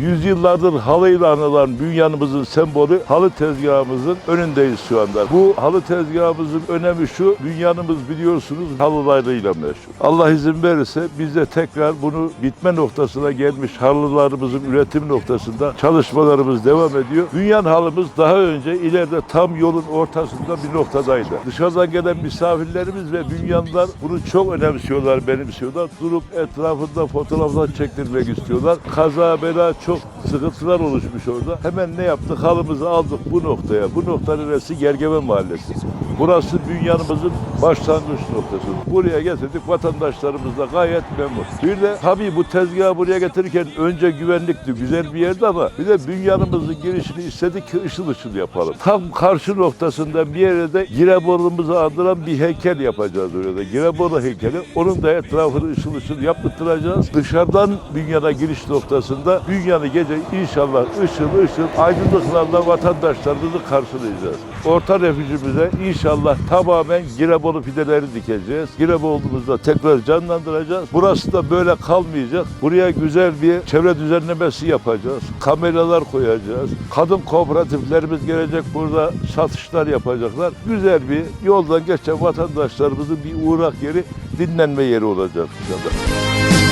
yüzyıllardır halıyla anılan dünyanımızın sembolü halı tezgahımızın önündeyiz şu anda. Bu halı tezgahımızın önemi şu, dünyanımız biliyorsunuz halılarıyla meşhur. Allah izin verirse biz de tekrar bunu bitme noktasına gelmiş halılarımızın üretim noktasında çalışmalarımız devam ediyor. Dünyanın halımız daha önce ileride tam yolun ortasında bir noktadaydı. Dışarıdan gelen misafirlerimiz ve dünyanlar bunu çok önemsiyorlar, benimsiyorlar. Durup etrafında fotoğraflar çektirmek istiyorlar. Kaza bela çok sıkıntılar oluşmuş orada. Hemen ne yaptık? Halımızı aldık bu noktaya. Bu nokta neresi? Gergeven Mahallesi. Burası dünyanımızın başlangıç noktası. Buraya getirdik. Vatandaşlarımız da gayet memnun. Bir de tabii bu tezgahı buraya getirirken önce güvenlikti. Güzel bir yerdi ama bir de dünyanımızın girişini istedik ki ışıl ışıl yapalım. Tam karşı noktasında bir yere de Gireborlu'muzu andıran bir heykel yapacağız orada. Gireborlu heykeli. Onun da etrafını ışıl ışıl yaptıracağız. Dışarıdan dünyana giriş noktasında dünyanı gece inşallah ışıl ışıl aydınlıklarla vatandaşlarımızı karşılayacağız. Orta refüjümüze inşallah tamamen Girebolu fideleri dikeceğiz. Girebolu'muzda tekrar canlandıracağız. Burası da böyle kalmayacak. Buraya güzel bir çevre düzenlemesi yapacağız. Kameralar koyacağız. Kadın kooperatiflerimiz gelecek burada satışlar yapacaklar. Güzel bir yoldan geçen vatandaşlarımızın bir uğrak yeri, dinlenme yeri olacak inşallah.